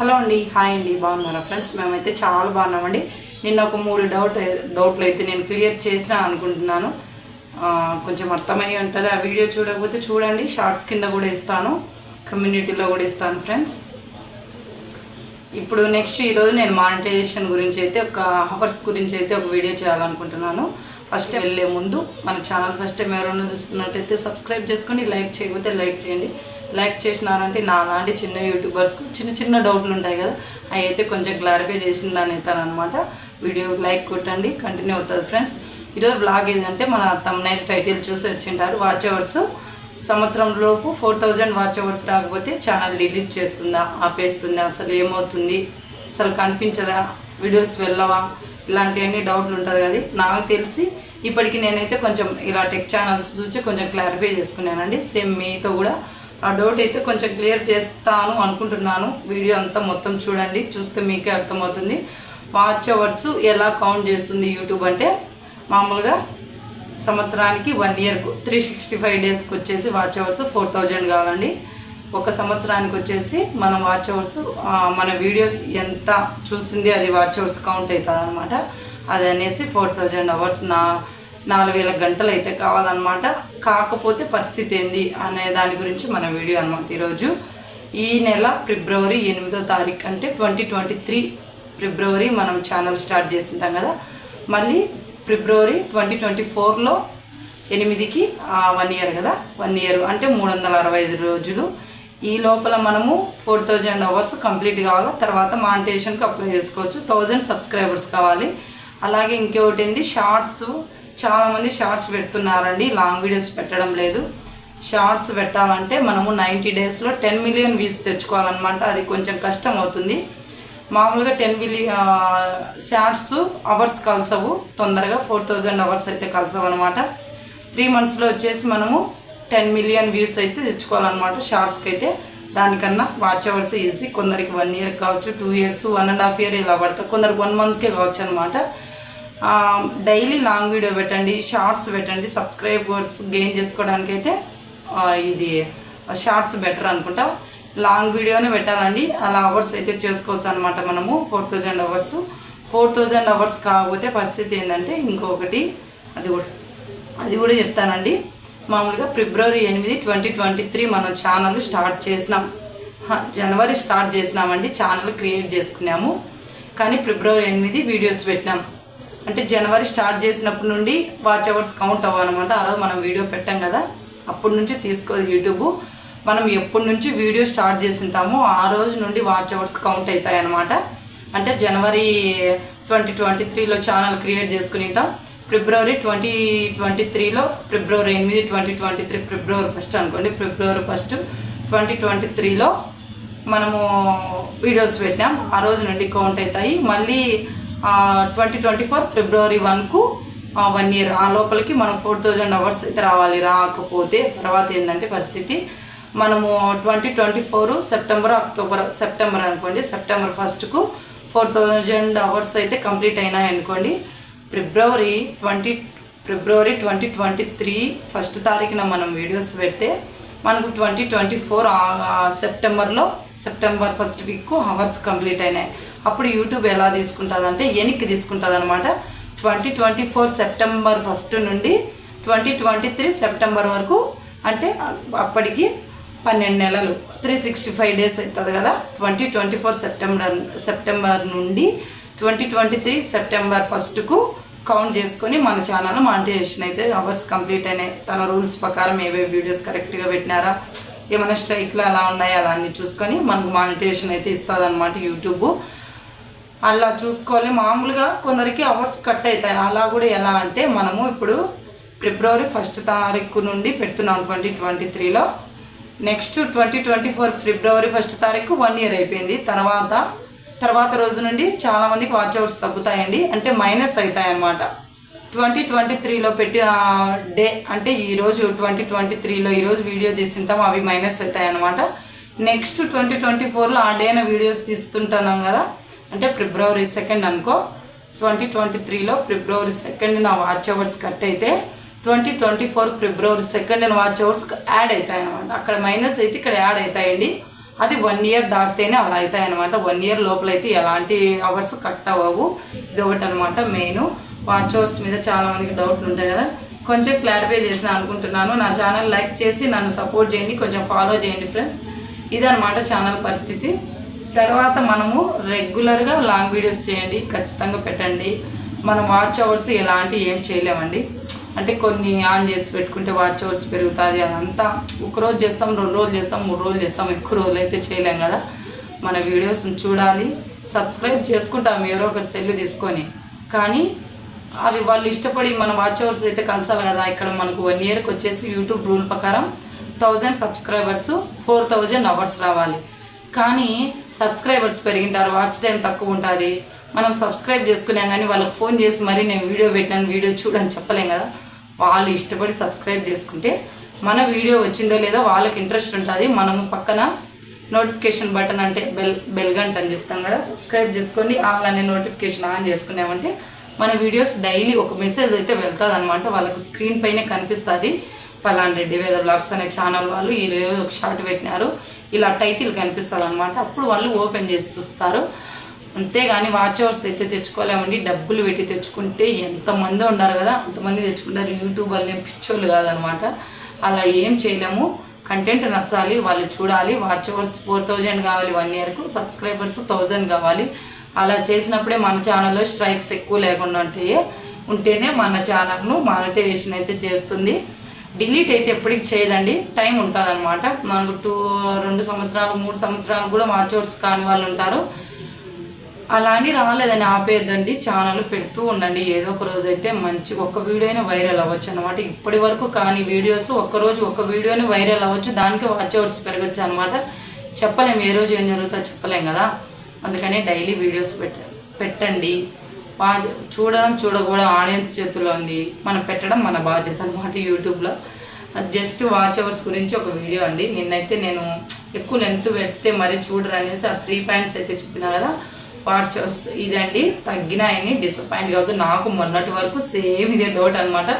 Hello అండి hi అండి బాగున్నారా ఫ్రెండ్స్? మేమైతే చాలా బాగున్నామండి. నిన్న ఒక మూడు డౌట్ డౌట్లు అయితే నేను క్లియర్ చేసిన అనుకుంటున్నాను. కొంచెం అర్థమై ఉంటుంది. ఆ వీడియో చూడకపోతే చూడండి షార్ట్స్ కింద కూడా ఇస్తాను. కమ్యూనిటీలో కూడా ఇస్తాను ఫ్రెండ్స్. ఇప్పుడు నెక్స్ట్ ఈరోజు నేను మానిటైజేషన్ గురించి అయితే ఒక హవర్స్ గురించి అయితే ఒక వీడియో చేయాలనుకుంటున్నాను. ఫస్ట్ వెళ్ళే ముందు మన ఛానల్ ఫస్ట్ టైం ఎవరైనా చూస్తున్నట్టయితే సబ్స్క్రైబ్ చేసుకోండి లైక్ చేయకపోతే లైక్ చేయండి. లైక్ చేసినారంటే నా లాంటి చిన్న యూట్యూబర్స్కు చిన్న చిన్న డౌట్లు ఉంటాయి కదా అవి అయితే కొంచెం క్లారిఫై చేసిందని అనమాట వీడియో లైక్ కొట్టండి కంటిన్యూ అవుతుంది ఫ్రెండ్స్ ఈరోజు బ్లాగ్ ఏంటంటే మన తమ్నైల్ టైటిల్ చూసి వచ్చింటారు వాచ్ అవర్స్ సంవత్సరంలోపు ఫోర్ థౌజండ్ వాచ్ అవర్స్ రాకపోతే ఛానల్ డిలీట్ చేస్తుందా ఆపేస్తుందా అసలు ఏమవుతుంది అసలు కనిపించదా వీడియోస్ వెళ్ళవా ఇలాంటివన్నీ డౌట్లు ఉంటుంది కదా. నాకు తెలిసి ఇప్పటికి నేనైతే కొంచెం ఇలా టెక్ ఛానల్స్ చూసి కొంచెం క్లారిఫై చేసుకున్నానండి. సేమ్ మీతో కూడా ఆ డౌట్ అయితే కొంచెం క్లియర్ చేస్తాను అనుకుంటున్నాను. వీడియో అంతా మొత్తం చూడండి చూస్తే మీకే అర్థమవుతుంది. వాచ్ అవర్స్ ఎలా కౌంట్ చేస్తుంది యూట్యూబ్ అంటే మామూలుగా సంవత్సరానికి వన్ ఇయర్కు త్రీ సిక్స్టీ ఫైవ్ డేస్కి వచ్చేసి వాచ్ అవర్స్ ఫోర్ థౌజండ్ కావాలండి ఒక సంవత్సరానికి వచ్చేసి మన వాచ్ అవర్స్ మన వీడియోస్ ఎంత చూసింది అది వాచ్ అవర్స్ కౌంట్ అవుతుంది అనమాట అది అనేసి ఫోర్ థౌజండ్ అవర్స్ నా నాలుగు వేల గంటలు అయితే కావాలన్నమాట. కాకపోతే పరిస్థితి ఏంది అనే దాని గురించి మన వీడియో అనమాట ఈరోజు. ఈ నెల ఫిబ్రవరి ఎనిమిదో తారీఖు అంటే ట్వంటీ ట్వంటీ త్రీ ఫిబ్రవరి మనం ఛానల్ స్టార్ట్ చేసింటాం కదా. మళ్ళీ ఫిబ్రవరి ట్వంటీ ట్వంటీ ఫోర్లో ఎనిమిదికి వన్ ఇయర్ కదా. వన్ ఇయర్ అంటే మూడు వందల అరవై ఐదు రోజులు. ఈ లోపల మనము ఫోర్ థౌజండ్ అవర్స్ కంప్లీట్ కావాలి? తర్వాత మానిటేషన్కి అప్లై చేసుకోవచ్చు. థౌజండ్ సబ్స్క్రైబర్స్ కావాలి. అలాగే ఇంకొకటి ఏంటి షార్ట్స్ చాలామంది షార్ట్స్ పెడుతున్నారండి. లాంగ్ వీడియోస్ పెట్టడం లేదు. షార్ట్స్ పెట్టాలంటే మనము నైంటీ డేస్లో టెన్ మిలియన్ వ్యూస్ తెచ్చుకోవాలన్నమాట. అది కొంచెం కష్టం అవుతుంది. మామూలుగా టెన్ మిలియన్ షార్ట్స్ అవర్స్ కలసవు. తొందరగా ఫోర్ థౌజండ్ అవర్స్ అయితే కలసవు అనమాట త్రీ మంత్స్లో వచ్చేసి మనము టెన్ మిలియన్ వ్యూస్ అయితే తెచ్చుకోవాలన్నమాట షార్ట్స్కి అయితే దానికన్నా వాచ్ అవర్స్ ఈజీ కొందరికి వన్ ఇయర్ కావచ్చు two years one and half year ఇలా పడతారు కొందరికి వన్ మంత్కే కావచ్చు అనమాట డైలీ లాంగ్ వీడియో పెట్టండి షార్ట్స్ పెట్టండి సబ్స్క్రైబర్స్ గెయిన్ చేసుకోవడానికి అయితే ఇది షార్ట్స్ బెటర్ అనుకుంటా. లాంగ్ వీడియోనే పెట్టాలండి. అలా అవర్స్ అయితే చేసుకోవచ్చు అనమాట మనము four thousand hours four thousand hours కాకపోతే పరిస్థితి ఏంటంటే ఇంకొకటి అది కూడా అది కూడా చెప్తానండి. మామూలుగా ఫిబ్రవరి ఎనిమిది ట్వంటీ ట్వంటీ త్రీ మనం ఛానల్ స్టార్ట్ చేసినాం. జనవరి స్టార్ట్ చేసినామండి ఛానల్ క్రియేట్ చేసుకున్నాము. కానీ ఫిబ్రవరి ఎనిమిది వీడియోస్ పెట్టినాం. అంటే జనవరి స్టార్ట్ చేసినప్పటి నుండి వాచ్ అవర్స్ కౌంట్ అవ్వాలన్నమాట. ఆ రోజు మనం వీడియో పెట్టాం కదా. అప్పటి నుంచి తీసుకోదు యూట్యూబ్. మనం ఎప్పటి నుంచి వీడియో స్టార్ట్ చేసింటామో ఆ రోజు నుండి వాచ్ అవర్స్ కౌంట్ అవుతాయి అనమాట అంటే జనవరి ట్వంటీ ట్వంటీ త్రీలో ఛానల్ క్రియేట్ చేసుకునింటాం. ఫిబ్రవరి ట్వంటీ ట్వంటీ త్రీలో ఫిబ్రవరి ఎనిమిది ట్వంటీ ట్వంటీ త్రీ ఫిబ్రవరి ఫస్ట్ అనుకోండి. ఫిబ్రవరి ఫస్ట్ ట్వంటీ ట్వంటీ త్రీలో మనము వీడియోస్ పెట్టాం ఆ రోజు నుండి కౌంట్ అవుతాయి. మళ్ళీ ట్వంటీ ట్వంటీ ఫోర్ ఫిబ్రవరి వన్కు వన్ ఇయర్ ఆ లోపలికి మనం ఫోర్ థౌజండ్ అవర్స్ అయితే రావాలి. రాకపోతే తర్వాత ఏంటంటే పరిస్థితి మనము twenty twenty four September October September అనుకోండి సెప్టెంబర్ ఫస్ట్కు ఫోర్ థౌజండ్ అవర్స్ అయితే కంప్లీట్ అయినాయి అనుకోండి. ఫిబ్రవరి ట్వంటీ ఫిబ్రవరి ట్వంటీ ట్వంటీ త్రీ ఫస్ట్ తారీఖున మనం వీడియోస్ పెడితే మనకు ట్వంటీ ట్వంటీ ఫోర్ సెప్టెంబర్లో September first week hours complete అయినాయి. అప్పుడు యూట్యూబ్ ఎలా తీసుకుంటుందంటే ఎనిక్కి తీసుకుంటుంది అనమాట twenty twenty four September first నుండి ట్వంటీ ట్వంటీ త్రీ సెప్టెంబర్ వరకు అంటే అప్పటికి పన్నెండు నెలలు త్రీ సిక్స్టీ ఫైవ్ డేస్ అవుతుంది కదా. Twenty twenty four September September నుండి ట్వంటీ ట్వంటీ త్రీ సెప్టెంబర్ ఫస్ట్కు కౌంట్ చేసుకొని మన ఛానల్ మానిటైజేషన్ అయితే అవర్స్ కంప్లీట్ అయినాయి. తన రూల్స్ ప్రకారం ఏవేవి వీడియోస్ కరెక్ట్గా పెట్టినారా ఏమైనా స్ట్రైక్లు అలా ఉన్నాయా అలా అన్ని చూసుకొని మనకు మానిటైజేషన్ అయితే ఇస్తుంది అనమాట యూట్యూబ్. అలా చూసుకోవాలి. మామూలుగా కొందరికి అవర్స్ కట్ అవుతాయి. అలా కూడా ఎలా అంటే మనము ఇప్పుడు ఫిబ్రవరి ఫస్ట్ తారీఖు నుండి పెడుతున్నాం ట్వంటీ ట్వంటీ త్రీలో. నెక్స్ట్ ట్వంటీ ట్వంటీ ఫోర్ ఫిబ్రవరి ఫస్ట్ తారీఖు వన్ ఇయర్ అయిపోయింది. తర్వాత తర్వాత రోజు నుండి చాలా మందికి వాచ్ అవర్స్ తగ్గుతాయండి. అంటే మైనస్ అవుతాయి అన్నమాట. ట్వంటీ ట్వంటీ త్రీలో పెట్టిన డే అంటే ఈరోజు ట్వంటీ ట్వంటీ త్రీలో ఈరోజు వీడియో తీసింటాం అవి మైనస్ అవుతాయి అన్నమాట. నెక్స్ట్ ట్వంటీ ట్వంటీ ఫోర్లో ఆ డేన వీడియోస్ తీస్తుంటున్నాం కదా. అంటే ఫిబ్రవరి సెకండ్ అనుకో ట్వంటీ ట్వంటీ త్రీలో ఫిబ్రవరి సెకండ్ నా వాచ్ అవర్స్ కట్ అయితే ట్వంటీ ట్వంటీ ఫోర్ ఫిబ్రవరి సెకండ్ వాచ్ అవర్స్ యాడ్ అవుతాయి అనమాట అక్కడ మైనస్ అయితే ఇక్కడ యాడ్ అవుతాయండి. అది వన్ ఇయర్ దాటితేనే అలా అవుతాయి అనమాట వన్ ఇయర్ లోపల అయితే ఎలాంటి అవర్స్ కట్ అవ్వవు. ఇది ఒకటి అనమాట మెయిన్. వాచ్ అవర్స్ మీద చాలామందికి డౌట్లు ఉంటాయి కదా. కొంచెం క్లారిఫై చేసిన అనుకుంటున్నాను. నా ఛానల్ లైక్ చేసి నన్ను సపోర్ట్ చేయండి. కొంచెం ఫాలో చేయండి ఫ్రెండ్స్ ఇదనమాట ఛానల్ పరిస్థితి. తర్వాత మనము రెగ్యులర్గా లాంగ్ వీడియోస్ చేయండి ఖచ్చితంగా పెట్టండి. మనం వాచ్ అవర్స్ ఎలాంటి ఏం చేయలేమండి. అంటే కొన్ని ఆన్ చేసి పెట్టుకుంటే వాచ్ అవర్స్ పెరుగుతుంది అదంతా ఒక రోజు చేస్తాం రెండు రోజులు చేస్తాం మూడు రోజులు చేస్తాం ఎక్కువ రోజులు అయితే చేయలేం కదా. మన వీడియోస్ని చూడాలి సబ్స్క్రైబ్ చేసుకుంటాం ఎవరో ఒకరు సెల్ తీసుకొని. కానీ అవి వాళ్ళు ఇష్టపడి మన వాచ్ అవర్స్ అయితే కలిసాలి కదా. ఇక్కడ మనకు వన్ ఇయర్కి వచ్చేసి యూట్యూబ్ రూల్ ప్రకారం thousand subscribers four thousand hours రావాలి. కానీ సబ్స్క్రైబర్స్ పెరిగింటారు వాచ్ టైం తక్కువ ఉంటుంది. మనం సబ్స్క్రైబ్ చేసుకున్నాం కానీ వాళ్ళకి ఫోన్ చేసి మరి నేను వీడియో పెట్టాను వీడియో చూడని చెప్పలేం కదా. వాళ్ళు ఇష్టపడి సబ్స్క్రైబ్ చేసుకుంటే మన వీడియో వచ్చిందో లేదో వాళ్ళకి ఇంట్రెస్ట్ ఉంటుంది. మనము పక్కన నోటిఫికేషన్ బటన్ అంటే బెల్ బెల్ గంట అని చెప్తాం కదా. సబ్స్క్రైబ్ చేసుకోండి. ఆల్ అనే నోటిఫికేషన్ ఆన్ చేసుకున్నామంటే మన వీడియోస్ డైలీ ఒక మెసేజ్ అయితే వెళ్తుంది అనమాట వాళ్ళకు స్క్రీన్ పైనే కనిపిస్తుంది. పలాన్ రెడ్డి వేద బ్లాగ్స్ అనే ఛానల్ వాళ్ళు ఈరోజు ఒక షార్ట్ పెట్టినారు. ఇలా టైటిల్ కనిపిస్తుంది అనమాట అప్పుడు వాళ్ళు ఓపెన్ చేసి చూస్తారు. అంతేగాని వాచ్ అవర్స్ అయితే తెచ్చుకోలేమండి. డబ్బులు పెట్టి తెచ్చుకుంటే ఎంతమంది ఉన్నారు కదా అంతమంది తెచ్చుకుంటారు. యూట్యూబ్ వాళ్ళే పిచ్చోళ్ళు కాదనమాట అలా ఏం చేయలేము. కంటెంట్ నచ్చాలి వాళ్ళు చూడాలి. వాచ్ అవర్స్ ఫోర్ థౌజండ్ కావాలి వన్ ఇయర్కు. సబ్స్క్రైబర్స్ థౌజండ్ కావాలి. అలా చేసినప్పుడే మన ఛానల్లో స్ట్రైక్స్ ఎక్కువ లేకుండా ఉంటాయి ఉంటేనే మన ఛానల్ను మానిటైజేషన్ అయితే చేస్తుంది. డిలీట్ అయితే ఎప్పటికి చేయదండి. టైం ఉంటుంది అనమాట మనకు టూ రెండు సంవత్సరాలు మూడు సంవత్సరాలు కూడా మార్చోర్స్ కాని వాళ్ళు ఉంటారు. అలా అని రాలేదని ఆపేయద్దండి. ఛానల్ పెడుతూ ఉండండి. ఏదో ఒక రోజు అయితే మంచి ఒక్క వీడియో అయినా వైరల్ అవ్వచ్చు అనమాట ఇప్పటి వరకు కానీ వీడియోస్ ఒక్కరోజు ఒక వీడియోని వైరల్ అవ్వచ్చు. దానికి వాచ్ అవర్స్ పెరగచ్చు అనమాట చెప్పలేము ఏ రోజు ఏం జరుగుతుందో చెప్పలేం కదా. అందుకనే డైలీ వీడియోస్ పెట్ట పెట్టండి. చూడడం చూడకూడదు ఆడియన్స్ చేతుల్లో ఉంది. మనం పెట్టడం మన బాధ్యత అనమాట యూట్యూబ్లో. జస్ట్ వాచ్ అవర్స్ గురించి ఒక వీడియో అండి. నిన్నైతే నేను ఎక్కువ లెంత్ పెడితే మరీ చూడరు అనేసి ఆ త్రీ పాయింట్స్ అయితే చెప్పినా కదా వాచ్ అవర్స్ ఇదండి. తగ్గినాయని డిసప్పాయింట్ కావద్దు. నాకు మొన్నటి వరకు సేమ్ ఇదే డౌట్ అనమాట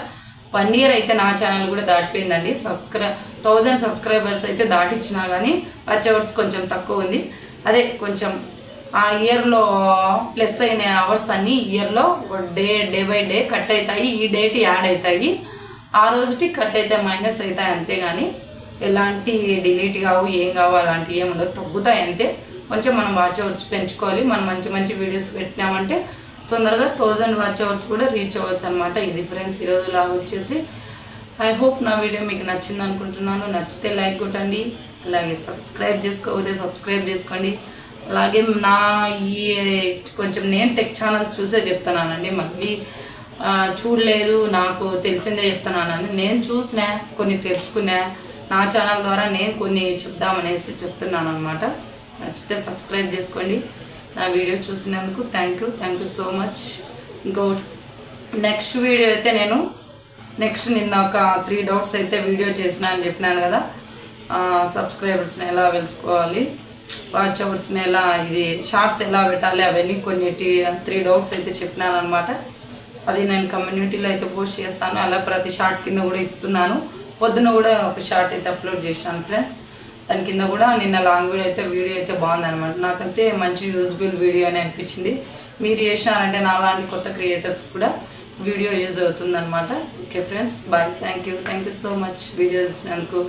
వన్ ఇయర్ అయితే నా ఛానల్ కూడా దాటిపోయిందండి. సబ్స్క్రై థౌజండ్ సబ్స్క్రైబర్స్ అయితే దాటిచ్చినా కానీ వాచ్ అవర్స్ కొంచెం తక్కువ ఉంది. అదే కొంచెం ఆ ఇయర్లో ప్లస్ అయిన అవర్స్ అన్ని ఇయర్లో day day by day cut అవుతాయి ఈ డేట్ యాడ్ అవుతాయి ఆ రోజుకి కట్ అయితే మైనస్ అవుతాయి అంతేగాని ఎలాంటి డిలీట్ కావు ఏం కావు అలాంటివి ఏమి ఉండదు తగ్గుతాయి అంతే. కొంచెం మనం వాచ్ అవర్స్ పెంచుకోవాలి. మనం మంచి మంచి వీడియోస్ పెట్టినామంటే తొందరగా థౌజండ్ వాచ్ అవర్స్ కూడా రీచ్ అవ్వచ్చు అనమాట ఇది ఫ్రెండ్స్ ఈరోజు లాగా వచ్చేసి. ఐ హోప్ నా వీడియో మీకు నచ్చింది అనుకుంటున్నాను. నచ్చితే లైక్ కొట్టండి. అలాగే సబ్స్క్రైబ్ చేసుకోవద్దే సబ్స్క్రైబ్ చేసుకోండి. అలాగే నా ఈ కొంచెం నేను టెక్ ఛానల్ చూసే చెప్తున్నానండి. మళ్ళీ చూడలేదు నాకు తెలిసిందే చెప్తున్నానని. నేను చూసినా కొన్ని తెలుసుకున్నా నా ఛానల్ ద్వారా నేను కొన్ని చెప్దామనేసి చెప్తున్నాను అనమాట నచ్చితే సబ్స్క్రైబ్ చేసుకోండి. నా వీడియో చూసినందుకు thank you thank you so much ఇంకోటి నెక్స్ట్ వీడియో అయితే నేను నెక్స్ట్ నిన్న ఒక త్రీ డౌట్స్ అయితే వీడియో చేసిన అని చెప్పినాను కదా. సబ్స్క్రైబర్స్ని ఎలా వెలుసుకోవాలి? వాచ్ అవర్స్ని ఎలా ఇది షార్ట్స్ ఎలా పెట్టాలి అవన్నీ కొన్ని త్రీ డౌట్స్ అయితే చెప్పినాను అనమాట అది నేను కమ్యూనిటీలో అయితే పోస్ట్ చేస్తాను. అలా ప్రతి షార్ట్ కింద కూడా ఇస్తున్నాను. పొద్దున కూడా ఒక షార్ట్ అయితే అప్లోడ్ చేశాను ఫ్రెండ్స్. దాని కింద కూడా నిన్న లాంగ్ వీడియో అయితే వీడియో అయితే బాగుందనమాట నాకైతే మంచి యూజ్ఫుల్ వీడియో అని అనిపించింది. మీరు చేసినారంటే నాలాంటి కొత్త క్రియేటర్స్ కూడా వీడియో యూజ్ అవుతుందన్నమాట. Okay friends bye. Thank you thank you so much. Video చూసినందుకు